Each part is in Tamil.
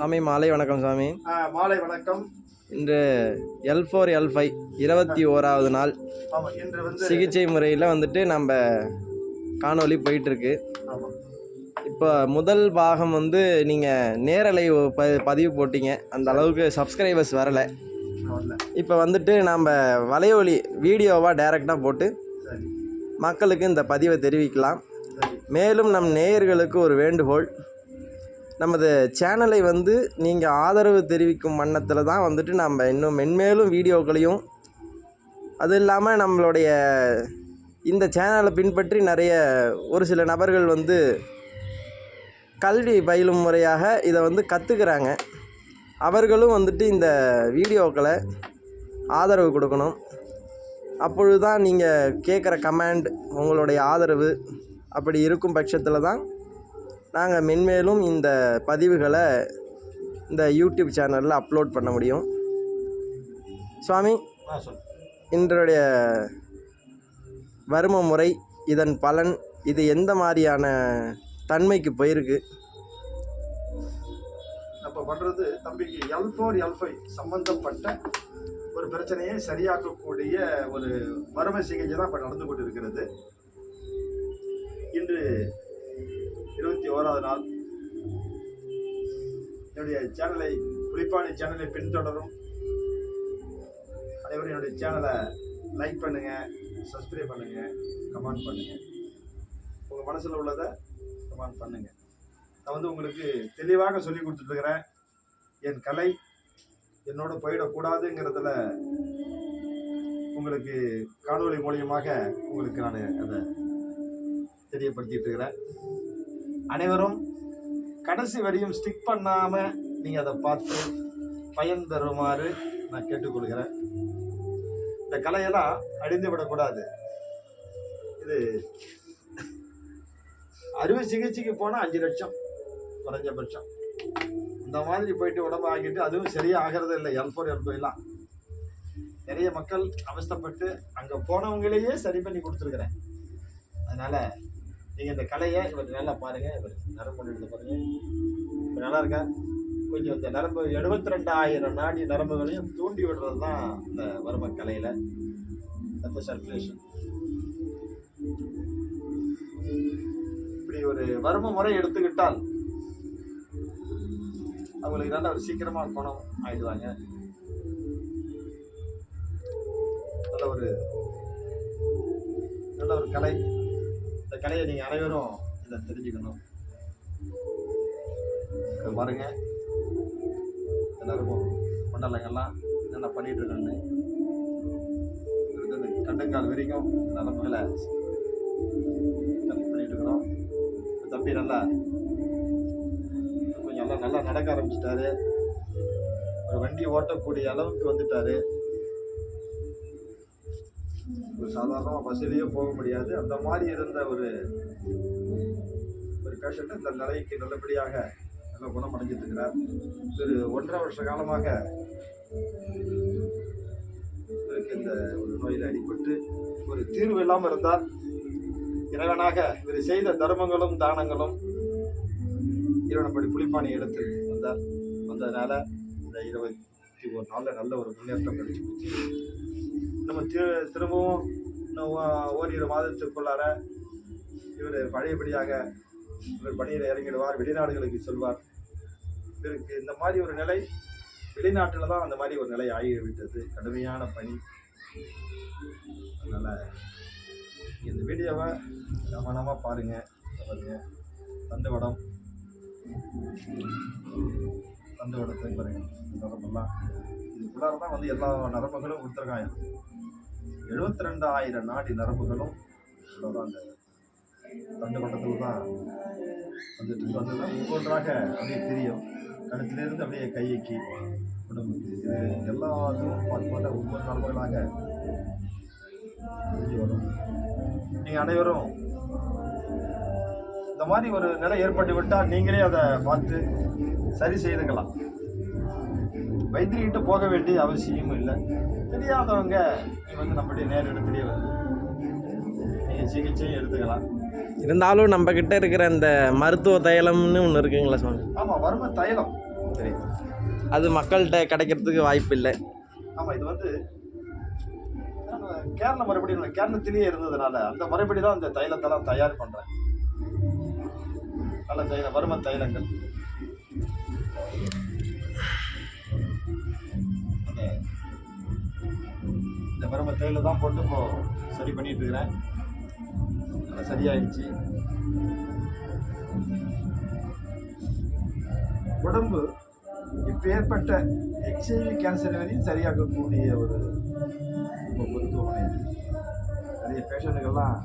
சாமி மாலை வணக்கம் சாமி. மாலை வணக்கம். இன்று எல் ஃபோர் எல் ஃபைவ் இருபத்தி ஓராவது நாள். சிகிச்சை முறையில் வந்துட்டு நம்ம காணொளி போயிட்டுருக்கு. இப்போ முதல் பாகம் வந்து நீங்கள் நேரலை ப பதிவு போட்டீங்க. அந்த அளவுக்கு சப்ஸ்கிரைபர்ஸ் வரலை. இப்போ வந்துட்டு நம்ம வலையொலி வீடியோவாக டைரெக்டாக போட்டு மக்களுக்கு இந்த பதிவை தெரிவிக்கலாம். மேலும் நம் நேயர்களுக்கு ஒரு வேண்டுகோள். நமது சேனலை வந்து நீங்கள் ஆதரவு தெரிவிக்கும் வண்ணத்தில் தான் வந்துட்டு நம்ம இன்னும் மென்மேலும் வீடியோக்களையும் அது இல்லாமல் நம்மளுடைய இந்த சேனலை பின்பற்றி நிறைய ஒரு சில நபர்கள் வந்து கல்வி பயிலும் முறையாக இதை வந்து கற்றுக்கிறாங்க அவர்களும் வந்துட்டு இந்த வீடியோக்களை ஆதரவு கொடுக்கணும். அப்பொழுது தான் நீங்கள் கேட்குற கமெண்ட் உங்களுடைய ஆதரவு அப்படி இருக்கும் பட்சத்தில் தான் நாங்கள் மென்மேலும் இந்த பதிவுகளை இந்த யூடியூப் சேனலில் அப்லோட் பண்ண முடியும். சுவாமி இன்றைய வரும முறை இதன் பலன் இது எந்த மாதிரியான தன்மைக்கு போயிருக்கு? நம்ம பண்றது தம்பிக்கு எல் ஃபோர் எல் ஃபைவ் சம்பந்தப்பட்ட ஒரு பிரச்சனையை சரியாக்கக்கூடிய ஒரு மரும சிகிச்சை தான் இப்போ நடந்து கொண்டு இருக்கிறது இருபத்தி ஓராவது நாள். என்னுடைய சேனலை புலிப்பாணி சேனலை பின்தொடரும். அனைவரும் என்னுடைய சேனலை லைக் பண்ணுங்க சப்ஸ்கிரைப் பண்ணுங்க கமெண்ட் பண்ணுங்க. உங்கள் மனசில் உள்ளதை கமெண்ட் பண்ணுங்க. நான் வந்து உங்களுக்கு தெளிவாக சொல்லி கொடுத்துட்ருக்கிறேன். என் கலை என்னோட போயிடக்கூடாதுங்கிறதுல உங்களுக்கு காணொலி மூலியமாக உங்களுக்கு நான் அதை தெரியப்படுத்திட்டு இருக்கிறேன் அனைவரும் கடைசி வரையும் ஸ்டிக் பண்ணாமல் நீங்கள் அதை பார்த்து பயன் தருமாறு நான் கேட்டுக்கொள்கிறேன். இந்த கலையெல்லாம் அழிந்து விடக்கூடாது. இது அறுவை சிகிச்சைக்கு போனால் அஞ்சு லட்சம் குறைஞ்சபட்சம். இந்த மாதிரி போயிட்டு உடம்பு ஆகிட்டு அதுவும் சரியாக ஆகிறது இல்லை எல் ஃபோர் எல் ஃபைவ்லாம் நிறைய மக்கள் அவஸ்தப்பட்டு அங்கே போனவங்களையே சரி பண்ணி கொடுத்துருக்குறேன். அதனால நீங்கள் இந்த கலையை இவர் நல்லா பாருங்கள் இவர் நரம்பு எடுத்து பாருங்கள் இப்போ நல்லா இருக்கா? கொஞ்சம் இந்த நரம்பு எழுபத்தி ரெண்டாயிரம் நாடி நரம்புகளையும் தூண்டி விடுறது தான் இந்த வர்ம கலையில் ரத்த சர்க்குலேஷன் இப்படி ஒரு வரும முறை எடுத்துக்கிட்டால் அவங்களுக்கு நல்ல ஒரு சீக்கிரமாக குணம் ஆயிடுவாங்க. நல்ல ஒரு நல்ல ஒரு கலை. கலையை நீங்க அனைவரும் இதை தெரிஞ்சுக்கணும். பாருங்க. எல்லாருக்கும் மண்டலங்கள்லாம் என்னென்ன பண்ணிட்டு இருக்கேன்னு இந்த கண்டங்கால் வரைக்கும் நரம்புகளை பண்ணிட்டு இருக்கிறோம் தம்பி நல்லா கொஞ்சம் நல்லா நல்லா நடக்க ஆரம்பிச்சிட்டாரு. ஒரு வண்டி ஓட்டக்கூடிய அளவுக்கு வந்துட்டாரு. ஒரு சாதாரணமாக பஸ்ஸிலேயே போக முடியாது. அந்த மாதிரி இருந்த ஒரு ஒரு பேஷண்ட்டு இந்த நிலைக்கு நல்லபடியாக நல்ல குணமடைஞ்சிட்டு இருக்கிறார் ஒரு ஒன்றரை வருஷ காலமாக இவருக்கு இந்த ஒரு நோயில் அடிபட்டு ஒரு தீர்வு இல்லாமல் இருந்தால் இறைவனாக இவர் செய்த தர்மங்களும் தானங்களும் இறைவனப்படி புளிப்பானை எடுத்து வந்தார். வந்ததுனால இந்த இருபத்தி ஒரு நாளில் நல்ல ஒரு முன்னேற்றம் கிடைச்சி போச்சு. நம்ம திரு திரும்பவும் இன்னும் ஓ- ஓரிரு மாதத்திற்குள்ளார இவர் பழையபடியாக இவர் பணியில் இறங்கிடுவார் வெளிநாடுகளுக்கு செல்வார். இவருக்கு இந்த மாதிரி ஒரு நிலை வெளிநாட்டில் தான் அந்த மாதிரி ஒரு நிலை ஆகிவிட்டது. கடுமையான பணி. அதனால் இந்த வீடியோவை கவனமாக பாருங்கள் பாருங்க. பாருங்க அந்த தண்டுவடத்தை பாருங்க. நரம்பெல்லாம் இதுக்குள்ளார தான் வந்து எல்லா நரம்புகளும் கொடுத்துருக்காங்க. எழுபத்தி ரெண்டாயிரம் நாடி நரம்புகளும் இவ்வளோதான் அந்த தண்டுவட்டத்தில் தான் வந்துட்டு வந்து தான் ஒவ்வொன்றாக அப்படியே தெரியும். கழுத்திலிருந்து அப்படியே கையைக்கு உடம்புக்கு இது எல்லாத்துக்கும் பார்த்து பார்த்தா ஒவ்வொரு நரம்புகளாக தெரிஞ்சு வரும். நீங்கள் அனைவரும் இந்த மாதிரி ஒரு நிலை ஏற்பட்டு விட்டால் நீங்களே அதை பார்த்து சரி செய்துக்கலாம். வைத்தியர்கிட்ட போக வேண்டிய அவசியமும் இல்லை. தெரியாதவங்க வந்து நம்முடைய நேரிடத்திலே வந்து நீங்கள் சிகிச்சையும் எடுத்துக்கலாம். இருந்தாலும் நம்ம கிட்ட இருக்கிற அந்த மருத்துவ தைலம்னு ஒன்று இருக்குங்களா சுவாமி. ஆமாம் வறுமை தைலம். சரி அது மக்கள்கிட்ட கிடைக்கிறதுக்கு வாய்ப்பு இல்லை. ஆமாம் இது வந்து கேரள மறுபடி இல்லை கேரளத்திலேயே இருந்ததுனால அந்த முறைப்படி தான் இந்த தைலத்தெல்லாம் தயார் பண்ணுறேன் நல்ல தைல வரும தைலங்கள். அந்த இந்த வரும தைல தான் போட்டு இப்போ சரி பண்ணிட்டு இருக்கிறேன் நல்லா சரியாயிடுச்சு. உடம்பு இப்பேற்பட்ட எச்ஐவி கேன்சர் வரையும் சரியாக்கக்கூடிய ஒரு ஒரு மருத்துவமனை. நிறைய பேஷண்ட்டுகள்லாம்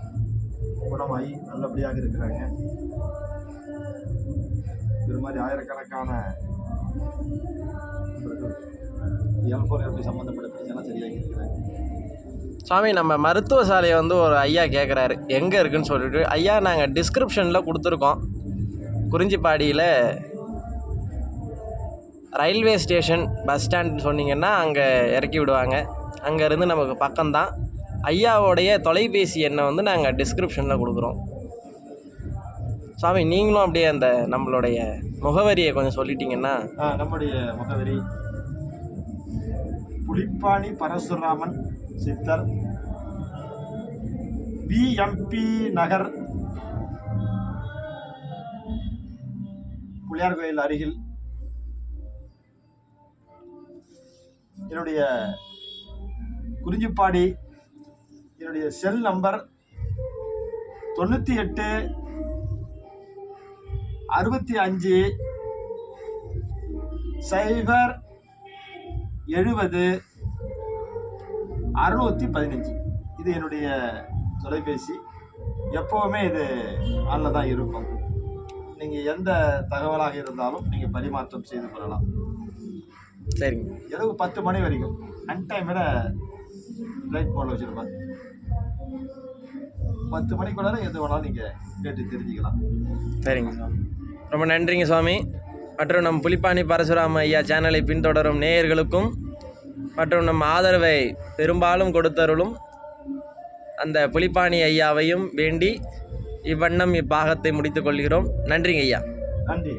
குணமாகி நல்லபடியாக இருக்கிறாங்க. இது மாதிரி ஆயிரக்கணக்கான எல்போர் எப்படி சம்மந்தப்பட்ட பிரச்சனை சரியாகி இருக்கிறாங்க. சுவாமி நம்ம மருத்துவ சாலையை வந்து ஒரு ஐயா கேட்குறாரு எங்கே இருக்குன்னு சொல்லிட்டு ஐயா நாங்கள் டிஸ்கிரிப்ஷனில் கொடுத்துருக்கோம். குறிஞ்சிப்பாடியில் ரயில்வே ஸ்டேஷன் பஸ் ஸ்டாண்ட் சொன்னீங்கன்னா அங்கே இறக்கி விடுவாங்க. அங்கேருந்து நமக்கு பக்கம்தான். ஐயாவோடைய தொலைபேசி எண்ணை வந்து நாங்கள் டிஸ்கிரிப்ஷனில் கொடுக்குறோம். சாமி நீங்களும் அப்படியே அந்த நம்மளுடைய முகவரியை கொஞ்சம் சொல்லிட்டீங்கன்னா. நம்முடைய முகவரி. புலிப்பாணி பரசுராமன் சித்தர். பிஎம்பி நகர். புளியார் கோயில் அருகில். என்னுடைய குறிஞ்சிப்பாடி என்னுடைய செல் நம்பர் தொண்ணூற்றி எட்டு அறுபத்தி அஞ்சு சைபர் எழுபது அறுநூற்றி பதினஞ்சு. இது என்னுடைய தொலைபேசி. எப்போவுமே இது ஆனில் தான் இருக்கும். நீங்கள் எந்த தகவலாக இருந்தாலும் நீங்கள் பரிமாற்றம் செய்து கொள்ளலாம். சரிங்க. இரவு பத்து மணி வரைக்கும். அன்டைமில் லைட் போர்டில் வச்சுருப்பேன் பத்து மணிக்குள்ளார எது வேணாலும் நீங்கள் கேட்டு தெரிஞ்சுக்கலாம். சரிங்க. சுவாமி ரொம்ப நன்றிங்க சுவாமி. மற்றும் நம் புலிப்பாணி பரசுராம ஐயா சேனலை பின்தொடரும் நேயர்களுக்கும் மற்றும் நம் ஆதரவை பெரும்பாலும் கொடுத்தருளும் அந்த புலிப்பாணி ஐயாவையும் வேண்டி இவ்வண்ணம் இப்பாகத்தை முடித்துக் கொள்கிறோம். நன்றிங்க ஐயா. நன்றி.